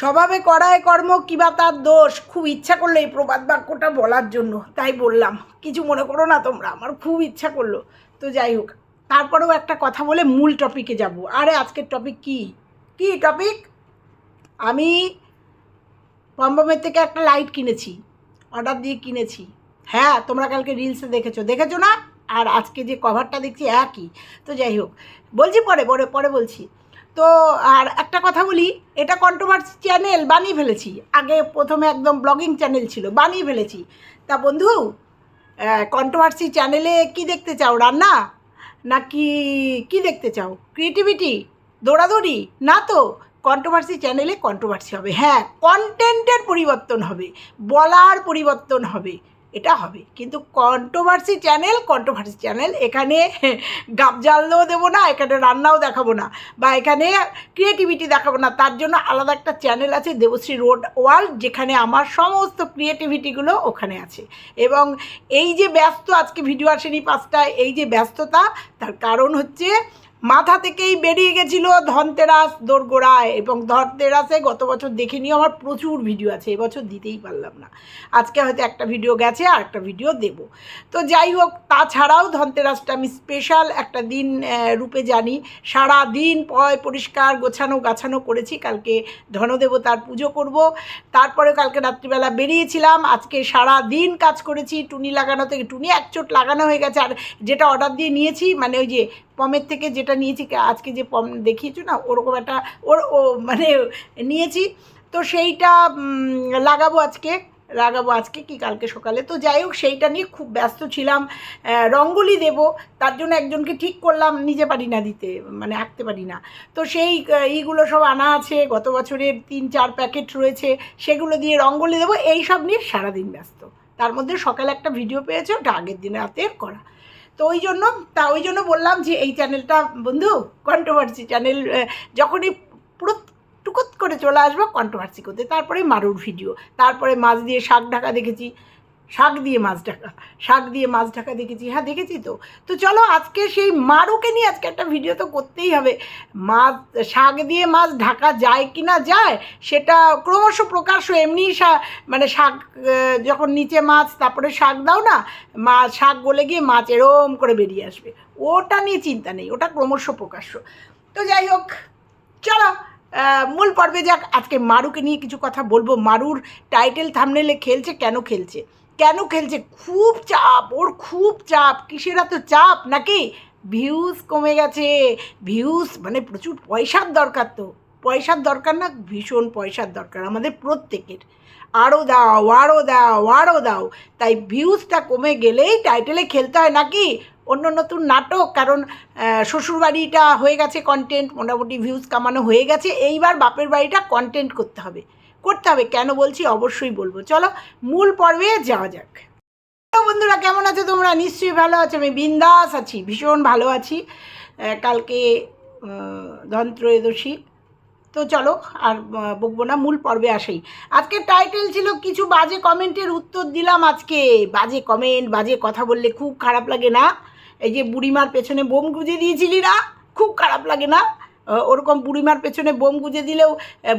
স্বভাবে করায় কর্ম কিবা তার দোষ? খুব ইচ্ছা করল এই প্রবাদ বাক্যটা বলার জন্য, তাই বললাম, কিছু মনে করো না তোমরা, আমার খুব ইচ্ছা করল। তো যাই হোক, তারপরেও একটা কথা বলে মূল টপিকে যাব। আরে, আজকের টপিক কি? কি টপিক আমি পম্বমের থেকে একটা লাইট কিনেছি অর্ডার দিয়ে কিনেছি। হ্যাঁ তোমরা কালকে রিলসে দেখেছ দেখেছ না? আর আজকে যে কভারটা দেখছি একই। তো যাই হোক, বলছি পরে পরে পরে বলছি। তো আর একটা কথা বলি, এটা কন্ট্রোভার্সি চ্যানেল বানিয়ে ফেলেছি। আগে প্রথমে একদম ব্লগিং চ্যানেল ছিল, বানিয়ে ফেলেছি। তা বন্ধু কন্ট্রোভার্সি চ্যানেলে কি দেখতে চাও, রান্না? নাকি কি দেখতে চাও? ক্রিয়েটিভিটি দৌড়াদৌড়ি? না তো কন্ট্রোভার্সি চ্যানেলে কন্ট্রোভার্সি হবে। হ্যাঁ কন্টেন্টের পরিবর্তন হবে, বলার পরিবর্তন হবে। এটা হবে। কিন্তু কন্ট্রোভার্সি চ্যানেল কন্ট্রোভার্সি চ্যানেল এখানে গাবজালও দেবো না, এখানে রান্নাও দেখাবো না বা এখানে ক্রিয়েটিভিটি দেখাবো না। তার জন্য আলাদা একটা চ্যানেল আছে, দেবশ্রী রোড ওয়ার্ল্ড যেখানে আমার সমস্ত ক্রিয়েটিভিটিগুলো ওখানে আছে। এবং এই যে ব্যস্ত, আজকে ভিডিও আসেনি পাঁচটায়, এই যে ব্যস্ততা, তার কারণ হচ্ছে মাথা থেকেই বেরিয়ে গেছিল ধনতেরাস দোরগোড়ায় এবং ধনতেরাসে গত বছর দেখে নিয়ে আমার প্রচুর ভিডিও আছে, এবছর দিতেই পারলাম না। আজকে হয়তো একটা ভিডিও গেছে, আর একটা ভিডিও দেব। তো যাই হোক, তাছাড়াও ধনতেরাসটা আমি স্পেশাল একটা দিন রূপে জানি। সারা দিন পয় পরিষ্কার গোছানো গাছানো করেছি, কালকে ধনদেবতার পুজো করব। তারপরে কালকে রাত্রিবেলা বেরিয়েছিলাম। আজকে সারা দিন কাজ করেছি, টুনি লাগানো থেকে টুনি এক চোট লাগানো হয়ে গেছে, আর যেটা অর্ডার দিয়ে নিয়েছি মানে ওই যে পমের থেকে যেটা নিয়েছি আজকে যে পম দেখিয়েছো না ওরকম একটা ওর ও মানে নিয়েছি। তো সেইটা লাগাবো আজকে লাগাবো আজকে কি কালকে সকালে। তো যাই হোক সেইটা নিয়ে খুব ব্যস্ত ছিলাম। রঙ্গোলি দেব তার জন্য একজনকে ঠিক করলাম নিজে পারি না দিতে মানে আঁকতে পারি না। তো সেই আহ, ইগুলো সব আনা আছে গত বছরের তিন চার প্যাকেট রয়েছে সেগুলো দিয়ে রঙ্গোলি দেবো এই সব নিয়ে সারাদিন ব্যস্ত। তার মধ্যে সকালে একটা ভিডিও পেয়েছে ওটা আগের দিনে রাতের করা। তো ওই জন্য, তা ওই জন্য বললাম যে এই চ্যানেলটা বন্ধু কন্ট্রোভার্সি চ্যানেল যখনই পুরো টুকুত করে চলে আসব কন্ট্রোভার্সি করতে। তারপরে মারুর ভিডিও তারপরে মাছ দিয়ে শাক ঢাকা দেখেছি। শাক দিয়ে মাছ ঢাকা, শাক দিয়ে মাছ ঢাকা দেখেছি হ্যাঁ দেখেছি তো। তো চলো আজকে সেই মারুকে নিয়ে আজকে একটা ভিডিও তো করতেই হবে। মাছ, শাক দিয়ে মাছ ঢাকা যায় কি না যায়, সেটা ক্রমশ প্রকাশ্য এমনি মানে শাক যখন নিচে মাছ, তারপরে শাক দাও না মাছ শাক গলে গিয়ে মাছ এরম করে বেরিয়ে আসবে। ওটা নিয়ে চিন্তা নেই, ওটা ক্রমশ প্রকাশ্য তো যাই হোক, চলো মূল পর্বে যাক। আজকে মারুকে নিয়ে কিছু কথা বলব। মারুর টাইটেল থামনেলে খেলছে, কেন খেলছে? কেন খেলছে? খুব চাপ, ওর খুব চাপ। কিসের এত চাপ নাকি? ভিউজ কমে গেছে। ভিউজ মানে প্রচুর পয়সার দরকার তো। পয়সার দরকার না, ভীষণ পয়সার দরকার আমাদের প্রত্যেকের। আরও দাও আরও দাও আরও দাও। তাই ভিউজটা কমে গেলেই টাইটেলে খেলতে হয় নাকি? অন্য নতুন নাটক, কারণ শ্বশুরবাড়িটা হয়ে গেছে কন্টেন্ট মোটামুটি ভিউজ কামানো হয়ে গেছে। এইবার বাপের বাড়িটা কন্টেন্ট করতে হবে। করতে হবে। কেন বলছি? অবশ্যই বলব। চলো, মূল পর্বে যাওয়া যাক। বন্ধুরা, কেমন আছো তোমরা? নিশ্চয়ই ভালো আছো। আমি বিন্দাস আছি, ভীষণ ভালো আছি। কালকে ধনত্রয়োদশী। তো চলো, আর বকবো না, মূল পর্বে আসেই। আজকে টাইটেল ছিল, কিছু বাজে কমেন্টের উত্তর দিলাম আজকে। বাজে কমেন্ট বাজে কথা বললে খুব খারাপ লাগে না। এই যে বুড়িমার পেছনে বোম গুঁজে দিয়েছিলি না? খুব খারাপ লাগে না? ওরকম বুড়িমার পেছনে বোম গুঁজে দিলেও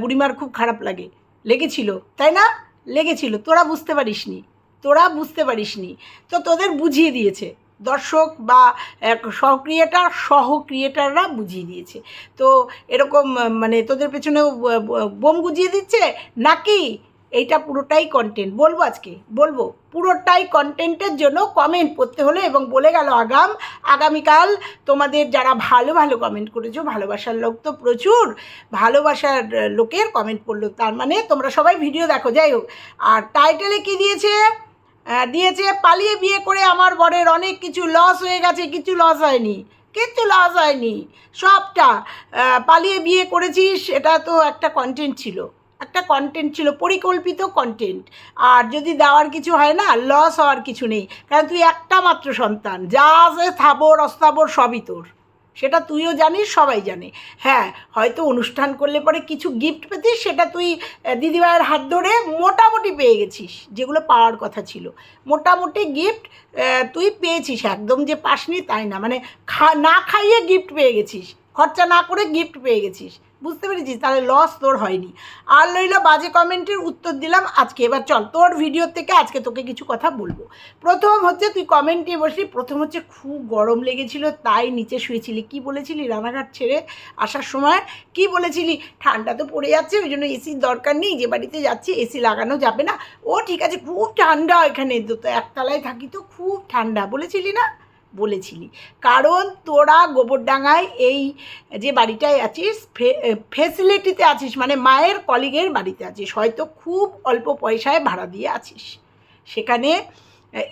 বুড়িমার খুব খারাপ লাগে। লেগেছিল, তাই না? লেগেছিল। তোরা বুঝতে পারিসনি। তোরা বুঝতে পারিসনি। তো তোদের বুঝিয়ে দিয়েছে। দর্শক বা এক ক্রিয়েটার সহ ক্রিয়েটাররা বুঝিয়ে দিয়েছে। তো এরকম মানে তোদের পেছনেও বোম গুজিয়ে দিচ্ছে? নাকি এইটা পুরোটাই কন্টেন্ট বলব আজকে? বলব, পুরোটাই কন্টেন্টের জন্য কমেন্ট করতে হলো এবং বলে গেল আগাম, আগামীকাল তোমাদের যারা ভালো ভালো কমেন্ট করেছ, ভালোবাসার লোক তো প্রচুর, ভালোবাসার লোকের কমেন্ট পড়ল, তার মানে তোমরা সবাই ভিডিও দেখো, যাই হোক। আর টাইটেলে কি দিয়েছে? দিয়েছে, পালিয়ে বিয়ে করে আমার বরের অনেক কিছু লস হয়ে গেছে, কিছু লস হয়নি কিচ্ছু লস হয়নি, সবটা পালিয়ে বিয়ে করেছিস এটা তো একটা কন্টেন্ট ছিল। একটা কন্টেন্ট ছিল, পরিকল্পিত কন্টেন্ট আর যদি দেওয়ার কিছু হয় না লস হওয়ার কিছু নেই। কারণ তুই একটা মাত্র সন্তান, যা আছে স্থাবর অস্থাবর সবই তোর। সেটা তুইও জানিস, সবাই জানে। হ্যাঁ হয়তো অনুষ্ঠান করলে পরে কিছু গিফট পেতিস, সেটা তুই দিদিভাইয়ের হাত ধরে মোটামুটি পেয়ে গেছিস, যেগুলো পাওয়ার কথা ছিল। মোটামুটি গিফট তুই পেয়েছিস, একদম যে পাসনি তাই না। মানে খা, না খাইয়ে গিফট পেয়ে গেছিস, খরচা না করে গিফট পেয়ে গেছিস। বুঝতে পেরেছিস? তাহলে লস তোর হয়নি। আর লইলো বাজে কমেন্টের উত্তর দিলাম আজকে। এবার চল, তোর ভিডিও থেকে আজকে তোকে কিছু কথা বলব। প্রথম হচ্ছে, তুই কমেন্টে বসলি। প্রথম হচ্ছে, খুব গরম লেগেছিল, তাই নিচে শুয়েছিলি। কি বলেছিলি রানাঘাট ছেড়ে আসার সময়? কি বলেছিলি? ঠান্ডা তো পড়ে যাচ্ছে, ওই জন্য এসির দরকার নেই, যে বাড়িতে যাচ্ছি এসি লাগানো যাবে না। ও ঠিক আছে, খুব ঠান্ডা এখানে। তো একতলায় থাকি তো খুব ঠান্ডা। বলেছিলি না? বলেছিলি। কারণ তোরা গোবরডাঙ্গায় এই যে বাড়িটায় আছিস ফেসিলিটিতে আছিস মানে মায়ের কলিগের বাড়িতে আছিস, হয়তো খুব অল্প পয়সায় ভাড়া দিয়ে আছিস। সেখানে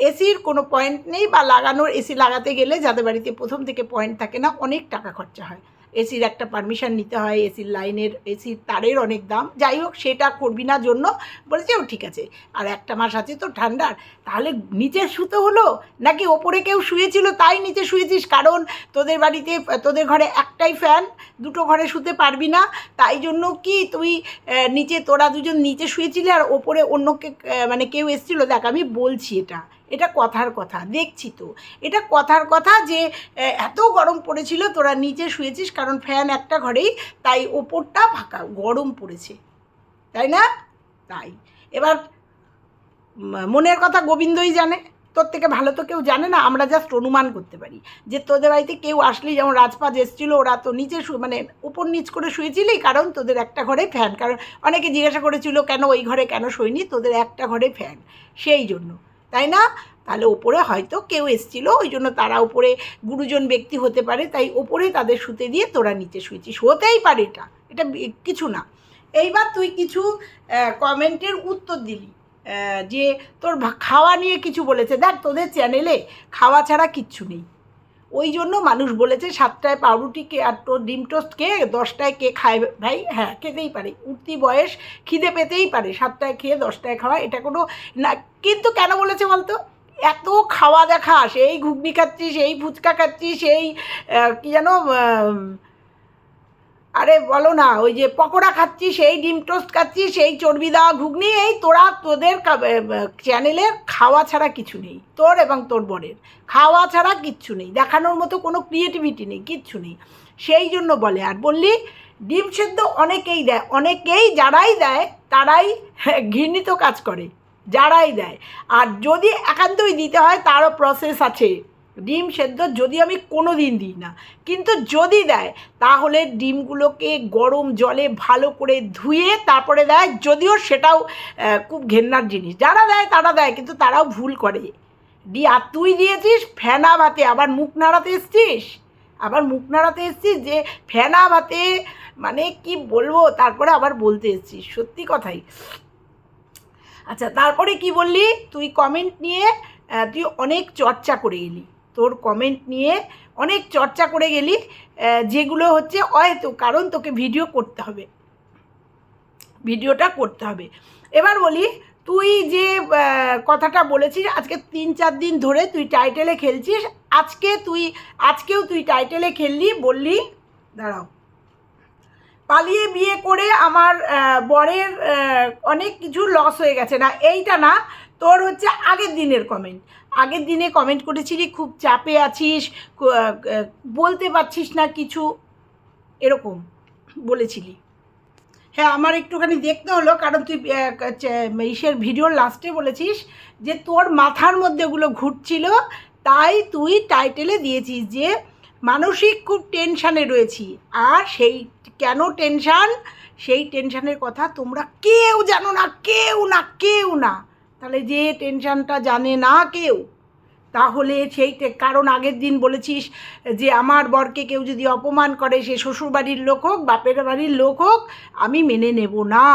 এসির কোনো পয়েন্ট নেই বা লাগানোর, এসি লাগাতে গেলে যাদের বাড়িতে প্রথম থেকে পয়েন্ট থাকে না, অনেক টাকা খরচা হয়। এসির একটা পারমিশন নিতে হয়, এসির লাইনের, এসির তারের অনেক দাম। যাই হোক, সেটা করবি না জন্য। বলেছে, ও, ঠিক আছে। আর একটা মাস আছে তো ঠান্ডার। তাহলে নিচে শুতে হলো? নাকি ওপরে কেউ শুয়েছিল? তাই নিচে শুয়েছিস? কারণ তোদের বাড়িতে, তোদের ঘরে একটাই ফ্যান দুটো ঘরে শুতে পারবি না। তাই জন্য কি তুই নিচে তোরা দুজন নিচে শুয়েছিলি আর ওপরে অন্যকে মানে কেউ এসেছিল? দেখ, আমি বলছি এটা। এটা কথার কথা, দেখছি তো। এটা কথার কথা যে এত গরম পড়েছিল, তোরা নিচে শুয়েছিস, কারণ ফ্যান একটা ঘরেই, তাই ওপরটা ফাঁকা, গরম পড়েছে। তাই না? তাই। এবার মনের কথা গোবিন্দই জানে, তোর থেকে ভালো তো কেউ জানে না, আমরা জাস্ট অনুমান করতে পারি। যে তোদের বাড়িতে কেউ আসলেই, যেমন রাজপাজ এসেছিল, ওরা তো নিচে মানে উপর নিচ করে শুয়েছিলি, কারণ তোদের একটা ঘরে ফ্যান। কারণ অনেকে জিজ্ঞাসা করেছিল, কেন ওই ঘরে কেন শোয়নি? তোদের একটা ঘরে ফ্যান, সেই জন্য। তাই না? তাহলে ওপরে হয়তো কেউ এসছিল ওই জন্য তারা ওপরে গুরুজন ব্যক্তি হতে পারে, তাই ওপরে তাদের শুতে দিয়ে তোরা নিচে শুয়েছিস। হতেই পারে এটা এটা কিছু না। এইবার তুই কিছু কমেন্টের উত্তর দিলি যে তোর খাওয়া নিয়ে কিছু বলেছে। দেখ, তোদের চ্যানেলে খাওয়া ছাড়া কিচ্ছু নেই। ওই জন্য মানুষ বলেছে সাতটায় পাউরুটি কে আর তোর ডিম টোস্ট কে দশটায় কে খায় ভাই? হ্যাঁ খেতেই পারে। উঠতি বয়স, খিদে পেতেই পারে। সাতটায় খেয়ে দশটায় খাওয়া, এটা কোনো না, কিন্তু কেন বলেছে বলতো? এত খাওয়া দেখা, সেই ঘুগনি খাচ্ছিস এই ফুচকা খাচ্ছিস এই কী যেন আরে বলো না, ওই যে পকোড়া খাচ্ছিস, এই ডিম টোস্ট খাচ্ছিস, এই চর্বি দেওয়া ঘুগনি, এই তোরা তোদের চ্যানেলের খাওয়া ছাড়া কিছু নেই, তোর এবং তোর বরের। খাওয়া ছাড়া কিচ্ছু নেই, দেখানোর মতো কোনো ক্রিয়েটিভিটি নেই, কিচ্ছু নেই। সেই জন্য বলে, আর বললি, ডিম সেদ্ধ অনেকেই দেয়, অনেকেই যারাই দেয়, তারাই ঘৃণিত কাজ করে, যারাই দেয়। আর যদি একান্তই দিতে হয়, তারও প্রসেস আছে। ডিম সেদ্ধ যদি আমি কোনো দিন দিই না। কিন্তু যদি দেয়, তাহলে ডিমগুলোকে গরম জলে ভালো করে ধুয়ে তারপরে দেয়, যদিও সেটাও খুব ঘেন্নার জিনিস। যারা দেয়, তারা দেয়, কিন্তু তারাও ভুল করে। দি, আর তুই দিয়েছিস, ফেনা ভাতে। আবার মুখ নাড়াতে এসছিস? আবার মুখ নাড়াতে এসছিস যে, ফেনা ভাতে মানে কি বলব? তারপরে আবার বলতে এসছিস। সত্যি কথাই। আচ্ছা তারপরে কি বললি? তুই কমেন্ট নিয়ে তুই অনেক চর্চা করে এলি। তোর কমেন্ট নিয়ে অনেক চর্চা করে গেলি যেগুলো হচ্ছে হয়তো কারণ তোকে ভিডিও করতে হবে। ভিডিওটা করতে হবে। এবার বলি, তুই যে কথাটা বলেছিস, আজকে তিন চার দিন ধরে তুই টাইটেলে খেলছিস, আজকে তুই, আজকেও তুই টাইটেলে খেললি, বললি, দাঁড়াও। পালিয়ে বিয়ে করে আমার বরের অনেক কিছু লস হয়ে গেছে। না, এইটা না, তোর হচ্ছে আগের দিনের কমেন্ট আগের দিনে কমেন্ট করেছিলি, খুব চাপে আছিস বলতে পারছিস না কিছু। এরকম বলেছিলি। হ্যাঁ আমার একটুখানি দেখতে হলো, কারণ তুই ইসের ভিডিওর লাস্টে বলেছিস যে, তোর মাথার মধ্যে ওগুলো ঘুরছিল, তাই তুই টাইটেলে দিয়েছিস যে, মানসিক খুব টেনশানে রয়েছি, আর সেই কেন টেনশান সেই টেনশানের কথা তোমরা কেউ জানো না, কেউ না কেউ না। তাহলে যে টেনশানটা জানে না কেউ, তাহলে সেই কারণ আগের দিন বলেছিস যে আমার বরকে কেউ যদি অপমান করে, সে শ্বশুরবাড়ির লোক হোক, বাপের বাড়ির লোক হোক, আমি মেনে নেব না।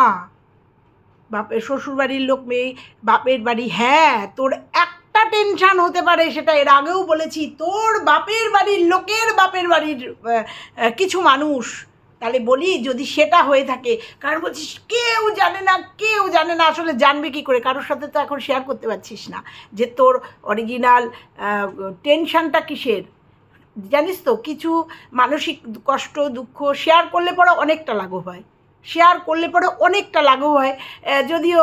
বাপের শ্বশুরবাড়ির লোক মেয়ে, বাপের বাড়ি হ্যাঁ তোর একটা টেনশান হতে পারে, সেটা এর আগেও বলেছি, তোর বাপের বাড়ির লোকের বাপের বাড়ির কিছু মানুষ তাহলে বলি যদি সেটা হয়ে থাকে, কারণ বলছিস কেউ জানে না, কেউ জানে না আসলে জানবে কি করে। কারোর সাথে তো এখন শেয়ার করতে পারছিস না। যে তোর অরিজিনাল টেনশনটা কিসের? জানিস তো, কিছু মানসিক কষ্ট, দুঃখ শেয়ার করলে পরে অনেকটা লাঘব হয়। শেয়ার করলে পরে অনেকটা লাঘব হয়। যদিও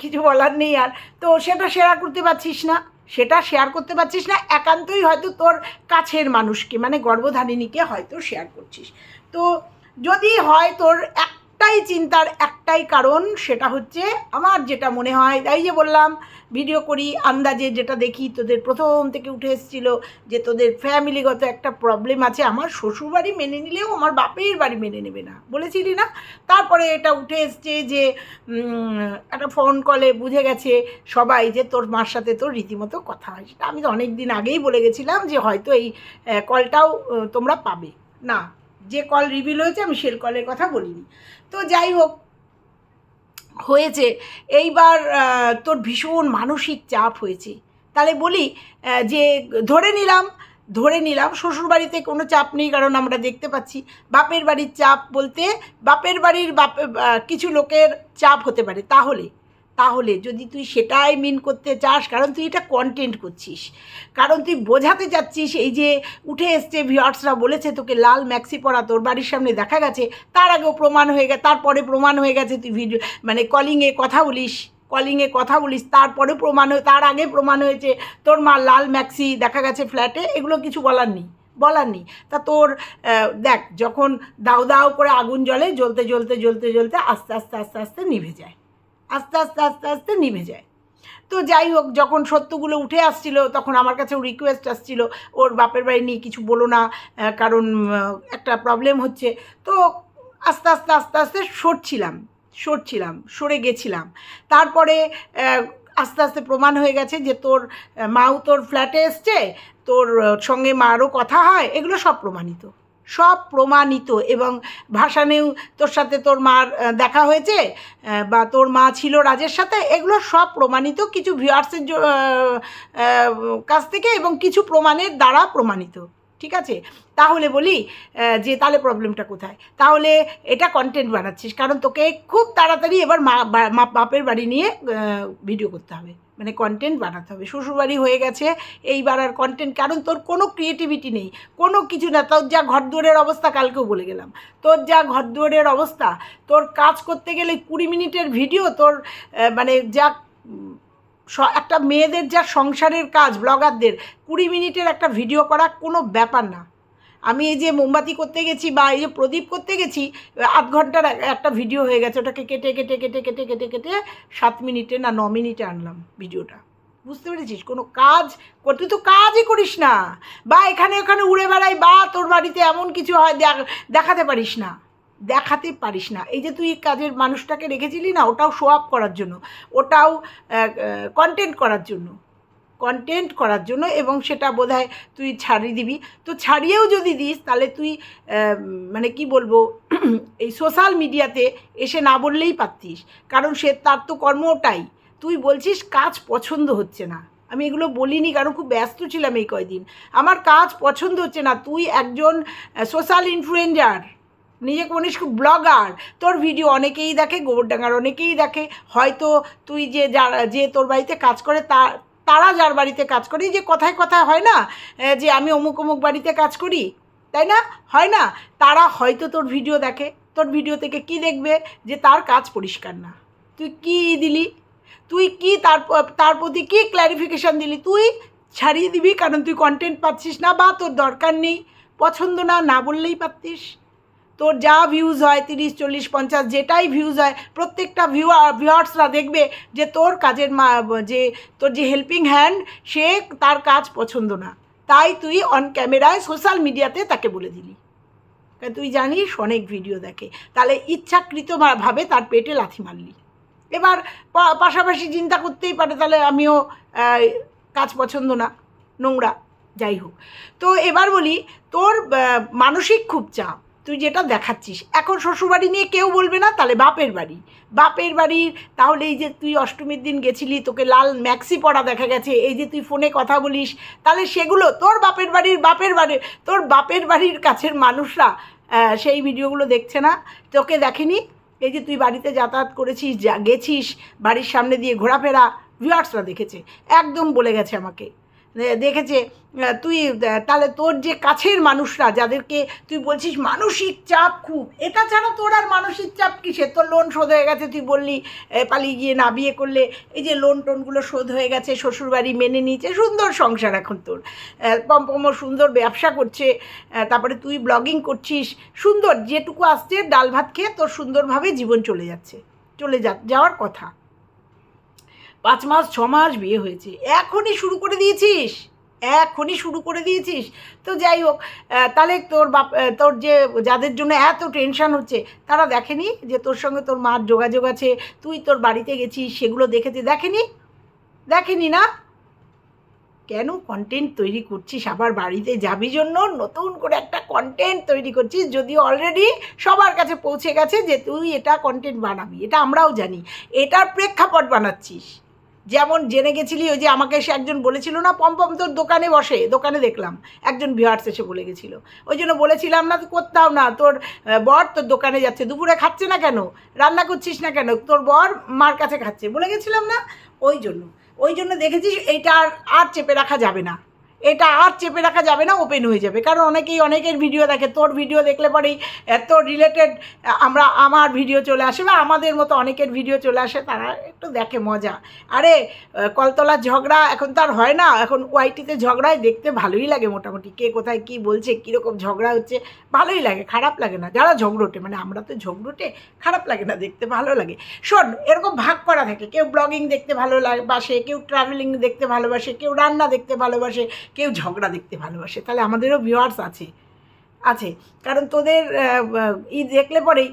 কিছু বলার নেই আর। তো সেটা শেয়ার করতে পারছিস না, সেটা শেয়ার করতে পারছিস না, একান্তই হয়তো তোর কাছের মানুষকে মানে গর্ভধারিণীকে হয়তো শেয়ার করছিস। তো যদি হয় তোর একটাই চিন্তার একটাই কারণ, সেটা হচ্ছে আমার যেটা মনে হয়, তাই যে বললাম ভিডিও করি, আন্দাজে যেটা দেখি, তোদের প্রথম থেকে উঠে এসেছিল যে তোদের ফ্যামিলিগত একটা প্রবলেম আছে, আমার শ্বশুরবাড়ি মেনে নিলেও আমার বাপের বাড়ি মেনে নেবে না, বলেছিলি না? তারপরে এটা উঠে এসছে যে একটা ফোন কলে বুঝে গেছে সবাই যে তোর মার সাথে তোর রীতিমতো কথা হয়, সেটা আমি তো অনেক দিন আগেই বলে গেছিলাম যে হয়তো এই কলটাও তোমরা পাবে। না যে কল রিভিল হয়েছে আমি সেই কলের কথা বলিনি। তো যাই হোক, হয়েছে। এইবার তোর ভীষণ মানসিক চাপ হয়েছে। তাহলে বলি যে ধরে নিলাম ধরে নিলাম, শ্বশুরবাড়িতে কোনো চাপ নেই, কারণ আমরা দেখতে পাচ্ছি বাপের বাড়ির চাপ বলতে বাপের বাড়ির বাপ কিছু লোকের চাপ হতে পারে। তাহলে তাহলে যদি তুই সেটাই মিন করতে চাস, কারণ তুই এটা কন্টেন্ট করছিস। কারণ তুই বোঝাতে চাচ্ছিস, এই যে উঠে এসছে ভিওয়ার্সরা বলেছে, তোকে লাল ম্যাক্সি পরা তোর বাড়ির সামনে দেখা গেছে, তার আগেও প্রমাণ হয়ে গেছে, তারপরে প্রমাণ হয়ে গেছে, তুই ভিডিও মানে কলিংয়ে কথা বলিস কলিংয়ে কথা বলিস তারপরে প্রমাণ হয়ে, তার আগে প্রমাণ হয়েছে, তোর মা লাল ম্যাক্সি দেখা গেছে ফ্ল্যাটে এগুলো কিছু বলার নেই বলার নেই। তা তোর দেখ, যখন দাও দাও করে আগুন জ্বলে, জ্বলতে জ্বলতে জ্বলতে জ্বলতে আস্তে আস্তে আস্তে আস্তে নিভে যায়। আস্তে আস্তে আস্তে আস্তে নিভে যায়। তো যাই হোক, যখন সত্যগুলো উঠে আসছিল, তখন আমার কাছেও রিকোয়েস্ট আসছিল, ওর বাপের বাড়ি নিয়ে কিছু বলো না কারণ একটা প্রবলেম হচ্ছে। তো আস্তে আস্তে আস্তে আস্তে সরছিলাম সরছিলাম, সরে গেছিলাম। তারপরে আস্তে আস্তে প্রমাণ হয়ে গেছে যে তোর মাও তোর ফ্ল্যাটে এসছে, তোর সঙ্গে মারও কথা হয়, এগুলো সব প্রমাণিত। সব প্রমাণিত এবং ভাসানেও তোর সাথে তোর মার দেখা হয়েছে বা তোর মা ছিল রাজের সাথে, এগুলো সব প্রমাণিত, কিছু ভিউয়ার্সের কাছ থেকে এবং কিছু প্রমাণের দ্বারা প্রমাণিত, ঠিক আছে? তাহলে বলি যে তাহলে প্রবলেমটা কোথায়? তাহলে এটা কন্টেন্ট বানাচ্ছিস, কারণ তোকে খুব তাড়াতাড়ি এবার মা বাপের বাড়ি নিয়ে ভিডিও করতে হবে। মানে কন্টেন্ট বানাতে হবে। শ্বশুরবাড়ি হয়ে গেছে, এইবার আর কন্টেন্ট কারণ তোর কোনো ক্রিয়েটিভিটি নেই। কোনো কিছু না, তোর যা ঘরদুয়ারের অবস্থা কালকেও বলে গেলাম। তোর যা ঘরদুয়ারের অবস্থা, তোর কাজ করতে গেলে কুড়ি মিনিটের ভিডিও তোর মানে যা একটা মেয়েদের যা সংসারের কাজ ব্লগারদের কুড়ি মিনিটের একটা ভিডিও করা কোনো ব্যাপার না। আমি এই যে মোমবাতি করতে গেছি বা এই যে প্রদীপ করতে গেছি, আধ ঘণ্টার একটা ভিডিও হয়ে গেছে, ওটাকে কেটে কেটে কেটে কেটে কেটে কেটে সাত মিনিটে না ন মিনিটে আনলাম ভিডিওটা বুঝতে পেরেছিস? কোনো কাজ তুই তো কাজই করিস না। বা এখানে ওখানে উড়ে বেড়াই, বা তোর বাড়িতে এমন কিছু হয় দেখ- দেখাতে পারিস না। দেখাতে পারিস না। এই যে তুই কাজের মানুষটাকে রেখেছিলি না, ওটাও শো আপ করার জন্য। ওটাও কন্টেন্ট করার জন্য। কন্টেন্ট করার জন্য এবং সেটা বোধহয় তুই ছাড়িয়ে দিবি। তো ছাড়িয়েও যদি দিস, তাহলে তুই মানে কি বলব, এই সোশ্যাল মিডিয়াতে এসে না বললেই পারতিস। কারণ সে, তার তো কর্মটাই তুই বলছিস কাজ পছন্দ হচ্ছে না। আমি এগুলো বলিনি, কারণ খুব ব্যস্ত ছিলাম এই কয়দিন। আমার কাজ পছন্দ হচ্ছে না। তুই একজন সোশ্যাল ইনফ্লুয়েঞ্জার নিজে কোনিস ব্লগার তোর ভিডিও অনেকেই দেখে, গোবরডাঙ্গার অনেকেই দেখে। হয়তো তুই যে, যারা, যে তোর বাড়িতে কাজ করে তা তারা যার বাড়িতে কাজ করে যে কথায় কথায় হয় না যে আমি অমুক অমুক বাড়িতে কাজ করি, তাই না? হয় না? তারা হয়তো তোর ভিডিও দেখে, তোর ভিডিও থেকে কি দেখবে যে তার কাজ পরিষ্কার না। তুই কি দিলি? তুই কি তার তার প্রতি কি ক্ল্যারিফিকেশান দিলি? তুই ছাড়িয়ে দিবি, কারণ তুই কন্টেন্ট পাচ্ছিস না বা তোর দরকার নেই। পছন্দ না না বললেই পারতিস। তোর যা ভিউজ হয় তিরিশ, চল্লিশ, পঞ্চাশ, যেটাই ভিউজ হয়, প্রত্যেকটা ভিউয়ার ভিউয়ার্সরা দেখবে যে তোর কাজের মা, যে তোর যে হেল্পিং হ্যান্ড সে তার কাজ পছন্দ না। তাই তুই অন ক্যামেরায় সোশ্যাল মিডিয়াতে তাকে বলে দিলি। তুই জানিস অনেক ভিডিও দেখে। তাহলে ইচ্ছাকৃতভাবে তার পেটে লাথি মারলি। এবার পাশাপাশি চিন্তা করতেই পারে, তাহলে আমিও কাজ পছন্দ না, নোংরা, যাই হোক। তো এবার বলি, তোর মানসিক খুব চাপ। তুই যেটা দেখাচ্ছিস। এখন শ্বশুরবাড়ি নিয়ে কেউ বলবে না, তাহলে বাপের বাড়ি। বাপের বাড়ির, তাহলে এই যে তুই অষ্টমীর দিন গেছিলি, তোকে লাল ম্যাক্সি পরা দেখা গেছে, এই যে তুই ফোনে কথা বলিস, তাহলে সেগুলো তোর বাপের বাড়ির বাপের বাড়ির, তোর বাপের বাড়ির কাছের মানুষরা সেই ভিডিওগুলো দেখছে না? তোকে দেখেনি? এই যে তুই বাড়িতে যাতায়াত করেছিস, যা গেছিস, বাড়ির সামনে দিয়ে ঘোরাফেরা ভিউয়ার্সরা দেখেছে। একদম বলে গেছে আমাকে। দেখেছে তুই তাহলে তোর যে কাছের মানুষরা যাদেরকে তুই বলছিস মানসিক চাপ খুব এটা ছাড়া তোর আর মানসিক চাপ কিসের? তোর লোন শোধ হয়ে গেছে তুই বললি পালিয়ে গিয়ে না বিয়ে করলে এই যে লোন টোনগুলো শোধ হয়ে গেছে শ্বশুরবাড়ি মেনে নিয়েছে সুন্দর সংসার এখন তোর। আহ, পম্পমও সুন্দর ব্যবসা করছে তারপরে তুই ব্লগিং করছিস সুন্দর যেটুকু আসছে ডাল ভাত খেয়ে তোর সুন্দরভাবে জীবন চলে যাচ্ছে চলে যা যাওয়ার কথা। পাঁচ মাস, ছ মাস বিয়ে হয়েছে। এখনই শুরু করে দিয়েছিস? এখনই শুরু করে দিয়েছিস? তো যাই হোক তাহলে তোর বাপ তোর যে, যাদের জন্য এত টেনশন হচ্ছে, তারা দেখেনি যে তোর সঙ্গে তোর মার যোগাযোগ আছে? তুই তোর বাড়িতে গেছিস, সেগুলো দেখেছে? দেখেনি? দেখেনি না? কেন কন্টেন্ট তৈরি করছিস? আবার বাড়িতে যাবি জন্য নতুন করে একটা কন্টেন্ট তৈরি করছিস? যদিও অলরেডি সবার কাছে পৌঁছে গেছে যে তুই এটা কন্টেন্ট বানাবি। এটা আমরাও জানি। এটার প্রেক্ষাপট বানাচ্ছিস। যেমন জেনে গেছিলি, ওই যে আমাকে সে একজন বলেছিল না পম্পম তোর দোকানে বসে, দোকানে দেখলাম, একজন ভিউয়ার্স এসে বলে গেছিল। ওই জন্য বলেছিলাম না করতাম না, তোর বর তোর দোকানে যাচ্ছে, দুপুরে খাচ্ছে না কেন? রান্না করছিস না কেন? তোর বর মার কাছে খাচ্ছে। বলে গেছিলাম না, ওই জন্য। ওই জন্য দেখেছিস, এইটা আর আর চেপে রাখা যাবে না। এটা আর চেপে রাখা যাবে না ওপেন হয়ে যাবে। কারণ অনেকেই, অনেকের ভিডিও দেখে, তোর ভিডিও দেখলে পরেই এত রিলেটেড আমরা, আমার ভিডিও চলে আসে বা আমাদের মতো অনেকের ভিডিও চলে আসে, তারা একটু দেখে মজা। আরে কলতলার ঝগড়া এখন তো আর হয় না, এখন ওয়াইটিতে ঝগড়ায় দেখতে ভালোই লাগে মোটামুটি, কে কোথায় কি বলছে, কীরকম ঝগড়া হচ্ছে, ভালোই লাগে, খারাপ লাগে না। যারা ঝগড়োটে মানে আমরা তো ঝগড়োটে, খারাপ লাগে না, দেখতে ভালো লাগে। শোন, এরকম ভাগ করা থাকে, কেউ ব্লগিং দেখতে ভালো লাগে বাসে, কেউ ট্রাভেলিং দেখতে ভালোবাসে, কেউ রান্না দেখতে ভালোবাসে কেউ ঝগড়া দেখতে ভালোবাসে, তাহলে আমাদেরও ভিউয়ার্স আছে। আছে, কারণ তোদের ই দেখলে পরেই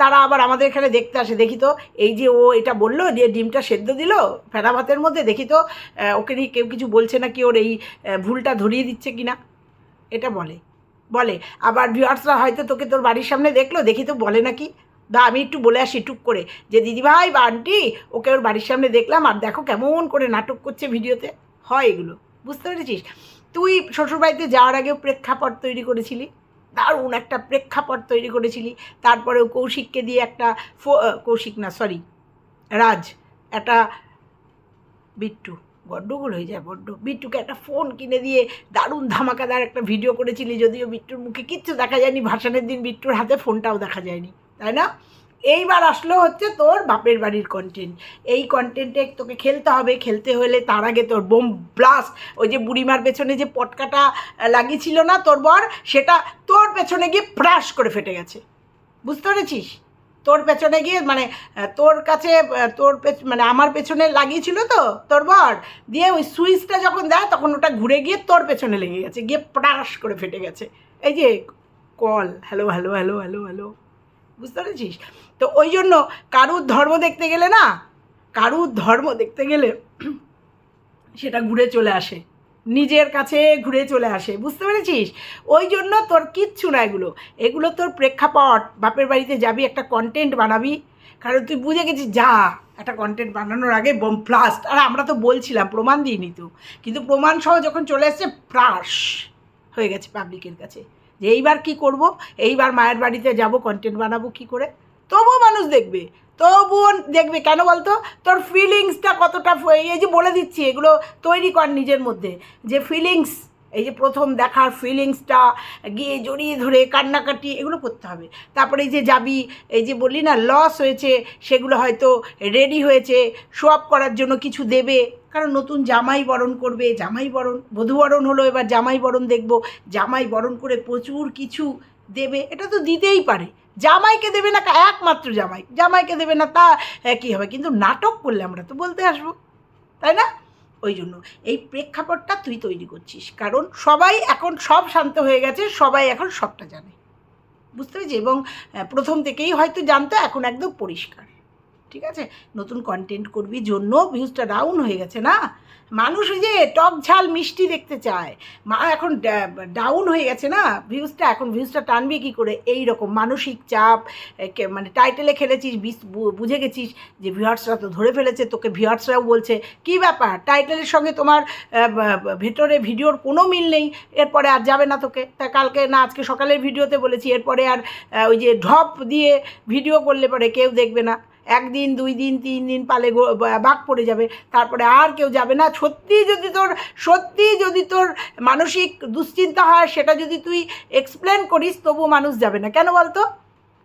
তারা আবার আমাদের এখানে দেখতে আসে। দেখি তো, এই যে ও এটা বলল যে ডিমটা সেদ্ধ দিল, ফেরা ভাতের মধ্যে, দেখি তো ওকে নিয়ে কেউ কিছু বলছে না কি ওর এই ভুলটা ধরিয়ে দিচ্ছে কি না এটা বলে বলে। আবার ভিউয়ার্সরা হয়তো তোকে তোর বাড়ির সামনে দেখল, দেখি তো বলে নাকি? বা আমি একটু বলে আসি, টুক করে। যে দিদিভাই বা আন্টি ওকে ওর বাড়ির সামনে দেখলাম, আর দেখো কেমন করে নাটক করছে ভিডিওতে। হয় এগুলো। বুঝতে পেরেছিস? তুই শ্বশুরবাড়িতে যাওয়ার আগেও প্রেক্ষাপট তৈরি করেছিলি? দারুণ একটা প্রেক্ষাপট তৈরি করেছিলি। তারপরেও কৌশিককে দিয়ে একটা কৌশিক না সরি রাজ, একটা বিট্টু গড্ডগোল হয়ে যায় বড্ড। বিট্টুকে একটা ফোন কিনে দিয়ে দারুণ ধামাকাদার একটা ভিডিও করেছিলি, যদিও বিট্টুর মুখে কিচ্ছু দেখা যায়নি, ভাসানের দিন বিট্টুর হাতে ফোনটাও দেখা যায়নি, তাই না? এইবার আসলো হচ্ছে তোর বাপের বাড়ির কন্টেন্ট এই কন্টেন্টে তোকে খেলতে হবে, খেলতে হলে তার আগে তোর বোম ব্লাস্ট ওই যে বুড়িমার পেছনে যে পটকাটা লাগিয়েছিল না তোর বর, সেটা তোর পেছনে গিয়ে ফ্রাশ করে ফেটে গেছে। বুঝতে পেরেছিস? তোর পেছনে গিয়ে মানে তোর কাছে তোর মানে আমার পেছনে লাগিয়েছিল তো তোর বর, দিয়ে ওই সুইচটা যখন দেয় তখন ওটা ঘুরে গিয়ে তোর পেছনে লেগে গেছে, গিয়ে প্রাস করে ফেটে গেছে। এই যে call hello hello hello hello hello বুঝতে পেরেছিস? তো ওই জন্য কারুর ধর্ম দেখতে গেলে না, কারুর ধর্ম দেখতে গেলে সেটা ঘুরে চলে আসে, নিজের কাছে ঘুরে চলে আসে, বুঝতে পেরেছিস? ওই জন্য তোর কিচ্ছু না এগুলো। এগুলো তোর প্রেক্ষাপট, বাপের বাড়িতে যাবি, একটা কন্টেন্ট বানাবি। কারণ তুই বুঝে গেছিস, যা, একটা কন্টেন্ট বানানোর আগে বোম ফ্লাস্ট আর আমরা তো বলছিলাম, প্রমাণ দিইনি তো। কিন্তু প্রমাণ সহ যখন চলে এসছে প্রাস হয়ে গেছে পাবলিকের কাছে। যে এইবার কি করব, এইবার মায়ের বাড়িতে যাব কন্টেন্ট বানাবো কি করে? তবুও মানুষ দেখবে, তবুও দেখবে। কেন বলতো? তোর ফিলিংসটা কতটা এই যে বলে দিচ্ছি, এগুলো তৈরি কর নিজের মধ্যে। যে ফিলিংস এই যে প্রথম দেখার ফিলিংসটা গিয়ে জড়িয়ে ধরে, কান্নাকাটি, এগুলো করতে হবে। তারপরে এই যে যাবি, এই যে বললি না লস হয়েছে, সেগুলো হয়তো রেডি হয়েছে শো আপ করার জন্য কিছু দেবে। কারণ নতুন জামাই বরণ করবে, জামাই বরণ, বধূ বরণ হলো, এবার জামাই বরণ দেখব। জামাই বরণ করে প্রচুর কিছু দেবে, এটা তো দিতেই পারে। জামাইকে দেবে না একমাত্র জামাই। জামাইকে দেবে না তা কী হবে? কিন্তু নাটক করলে আমরা তো বলতে আসব, তাই না? ওই জন্য এই প্রেক্ষাপটটা তুই তৈরি করছিস, কারণ সবাই এখন সব শান্ত হয়ে গেছে, সবাই এখন সবটা জানে। বুঝতে পেরেছি? এবং প্রথম থেকেই হয়তো জানতো, এখন একদম পরিষ্কার। ঠিক আছে? নতুন কন্টেন্ট করবি জন্য ভিউজটা ডাউন হয়ে গেছে না? মানুষ যে টক ঝাল মিষ্টি দেখতে চায়। মা এখন ডাউন হয়ে গেছে না? ভিউজটা এখন ভিউজটা টানবি কী করে? এই রকম মানসিক চাপ মানে টাইটেলে খেলেছিস বুঝে গেছিস যে ভিউয়ার্সরা তো ধরে ফেলেছে, তোকে ভিউয়ার্সরাও বলছে। কী ব্যাপার? টাইটেলের সঙ্গে তোমার ভেতরে ভিডিওর কোনো মিল নেই। এরপরে আর যাবে না তোকে। তা কালকে না, আজকে সকালের ভিডিওতে বলেছি। এরপরে আর ওই যে ঢপ দিয়ে ভিডিও করলে পরে কেউ দেখবে না। একদিন, দুই দিন, তিন দিন পালে বাঘ পড়ে যাবে। তারপরে আর কেউ যাবে না। সত্যি যদি তোর, সত্যি যদি তোর মানসিক দুশ্চিন্তা হয়, সেটা যদি তুই এক্সপ্লেন করিস তবু মানুষ যাবে না। কেন বলতো?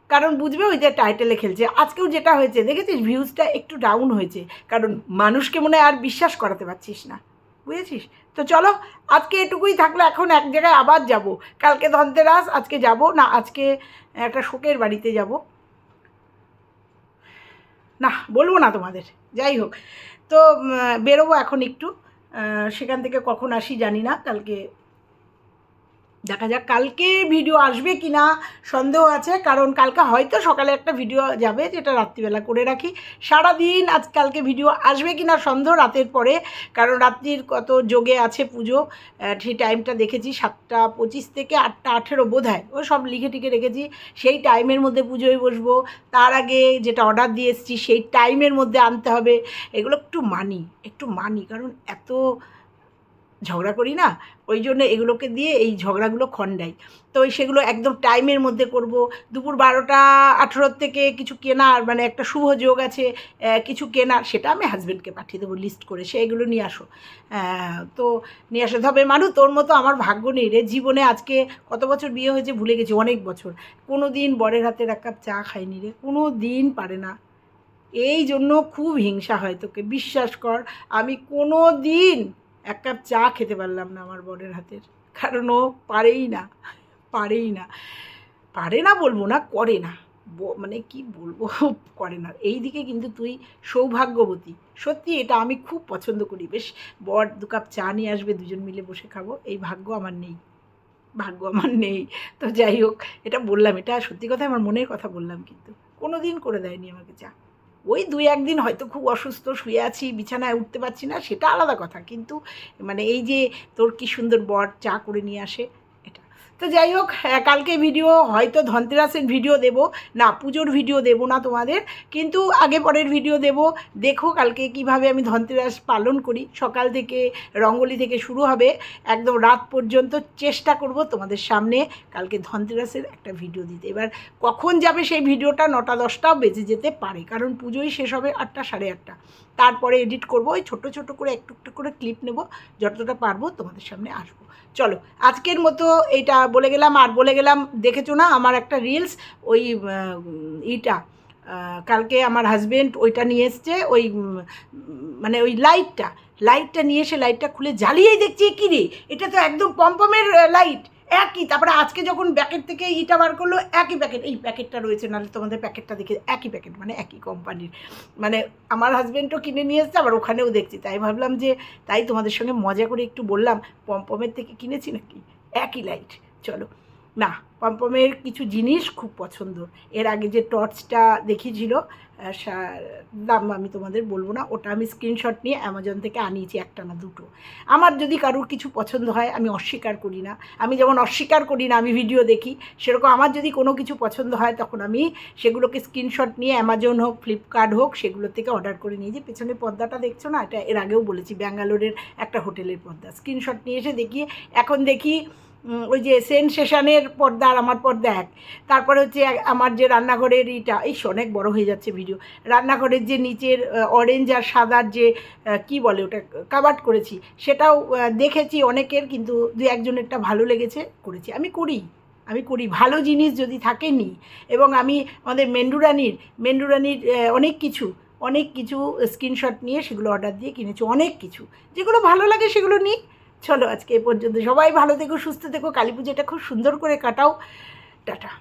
কারণ বুঝবে ওই যে টাইটেলে খেলছে। আজকেও যেটা হয়েছে, দেখেছিস? ভিউজটা একটু ডাউন হয়েছে। কারণ মানুষকে মনে আর বিশ্বাস করাতে পারছিস না। বুঝেছিস? তো চলো, আজকে এটুকুই থাকল। এখন এক জায়গায় আবার যাব। কালকে ধনতেরাস, আজকে যাব। না, আজকে একটা শোকের বাড়িতে যাব। না, বলব না তোমাদের, যাই হোক। তো বেরোবো এখন একটু। সেখান থেকে কখন আসি জানি না, কালকে দেখা যাক কালকে ভিডিও আসবে কি না সন্দেহ আছে, কারণ কালকে হয়তো সকালে একটা ভিডিও যাবে যেটা রাত্রিবেলা করে রাখি। সারাদিন আজ কালকে ভিডিও আসবে কি না সন্দেহ রাতের পরে, কারণ রাত্রির কত যোগে আছে পুজো সেই টাইমটা দেখেছি সাতটা পঁচিশ থেকে আটটা আঠেরো বোধ হয় ও সব লিখে টিখে রেখেছি, সেই টাইমের মধ্যে পুজোয় বসবো। তার আগে যেটা অর্ডার দিয়ে এসেছি, সেই টাইমের মধ্যে আনতে হবে। এগুলো একটু মানি একটু মানি, কারণ এত ঝগড়া করি না, ওই জন্য এগুলোকে দিয়ে এই ঝগড়াগুলো খণ্ডাই। তো সেগুলো একদম টাইমের মধ্যে করব। দুপুর বারোটা আঠেরোর থেকে কিছু কেনার মানে একটা শুভ যোগ আছে কিছু কেনার, সেটা আমি হাজব্যান্ডকে পাঠিয়ে দেবো লিস্ট করে, সে এগুলো নিয়ে আসো। তো নিয়ে আসো তবে মানু, তোর মতো আমার ভাগ্য নেই রে। জীবনে আজকে কত বছর বিয়ে হয়েছে ভুলে গেছি, অনেক বছর। কোনো দিন বরের হাতের এক কাপ চা খাইনি রে কোনো দিন পারে না। এই জন্য খুব হিংসা হয় তোকে, বিশ্বাস কর, আমি কোনো দিন এক কাপ চা খেতে পারলাম না আমার বরের হাতের। কারণ ও পারেই না পারেই না। পারে না বলব না, করে না। মানে কি বলব? করে না। এই দিকে কিন্তু তুই সৌভাগ্যবতী। সত্যি এটা আমি খুব পছন্দ করি। বেশ, বর দু কাপ চা নিয়ে আসবে, দুজন মিলে বসে খাব। এই ভাগ্য আমার নেই। ভাগ্য আমার নেই। তো যাই হোক, এটা বললাম। এটা সত্যি কথা আমার মনের কথা বললাম কিন্তু। কোনো দিন করে দেয়নি আমাকে চা। ওই দুই একদিন হয়তো খুব অসুস্থ শুয়ে আছি, বিছানায় উঠতে পারছি না, সেটা আলাদা কথা। কিন্তু মানে এই যে তোর কি সুন্দর বর, চা করে নিয়ে আসে। তো যাই হোক কালকে ভিডিও হয়তো ধনতেরাসের ভিডিও দেব। না, পুজোর ভিডিও দেব না তোমাদের, কিন্তু আগে পরের ভিডিও দেব। দেখো কালকে কীভাবে আমি ধনতেরাস পালন করি। সকাল থেকে রঙ্গলি থেকে শুরু হবে। একদম রাত পর্যন্ত চেষ্টা করব তোমাদের সামনে কালকে ধনতেরাসের একটা ভিডিও দিতে। এবার কখন যাবে সেই ভিডিওটা নটা দশটাও বেজে যেতে পারে, কারণ পুজোই শেষ হবে আটটা, সাড়ে আটটা। তারপরে এডিট করব। ওই ছোটো ছোটো করে একটু একটু করে ক্লিপ নেব। যতটা পারব তোমাদের সামনে আসব। চলো, আজকের মতো এটা বলে গেলাম। আর বলে গেলাম, দেখেছ না আমার একটা রিলস ওই ইটা কালকে আমার হাজবেন্ড ওইটা নিয়ে এসছে। ওই মানে ওই লাইটটা লাইটটা নিয়ে এসে লাইটটা খুলে জ্বালিয়েই দেখছি, এ কী রে? এটা তো একদম পম্পমের লাইট একই, তারপরে আজকে যখন প্যাকেট থেকে ইটা বার করল, একই প্যাকেট এই প্যাকেটটা রয়েছে, নাহলে তোমাদের প্যাকেটটা দেখে একই প্যাকেট মানে একই কোম্পানির মানে আমার হাজব্যান্ডও কিনে নিয়ে এসছে, আবার ওখানেও দেখছি। তাই ভাবলাম যে, তাই তোমাদের সঙ্গে মজা করে একটু বললাম, পম্পমের থেকে কিনেছি নাকি? একই লাইট চলো। না, পম্পমের কিছু জিনিস খুব পছন্দ। এর আগে যে টর্চটা দেখিয়েছিল দাম আমি তোমাদের বলব না, ওটা আমি স্ক্রিনশট নিয়ে অ্যামাজন থেকে আনিয়েছি একটা না দুটো। আমার যদি কারোর কিছু পছন্দ হয়, আমি অস্বীকার করি না। আমি যেমন অস্বীকার করি না, আমি ভিডিও দেখি, সেরকম আমার যদি কোনো কিছু পছন্দ হয়, তখন আমি সেগুলোকে স্ক্রিনশট নিয়ে অ্যামাজন হোক ফ্লিপকার্ট হোক সেগুলো থেকে অর্ডার করে নিয়ে যে পেছনে পর্দাটা দেখছ না, এটা এর আগেও বলেছি, ব্যাঙ্গালোরের একটা হোটেলের পর্দা। স্ক্রিনশট নিয়ে এসে দেখি, এখন দেখি ওই যে সেনসেশনের পর্দা আর আমার পর্দা এক। তারপরে হচ্ছে আমার যে রান্নাঘরের ইটা এই অনেক বড় হয়ে যাচ্ছে ভিডিও রান্নাঘরের যে নিচের অরেঞ্জ আর সাদার যে কি বলে ওটা কাবার্ড করেছি, সেটাও দেখেছি অনেকের, কিন্তু দু একজনেরটা ভালো লেগেছে, করেছি। আমি করি আমি করি। ভালো জিনিস যদি থাকে নি এবং আমি আমাদের মেন্ডুরানির মেন্ডুরানির অনেক কিছু অনেক কিছু স্ক্রিনশট নিয়ে সেগুলো অর্ডার দিয়ে কিনেছি, অনেক কিছু। যেগুলো ভালো লাগে সেগুলো নিই চলো আজকে এ পর্যন্ত। সবাই ভালো থেকো, সুস্থ থেকো, কালী পুজোটা খুব সুন্দর করে কাটাও। টাটা।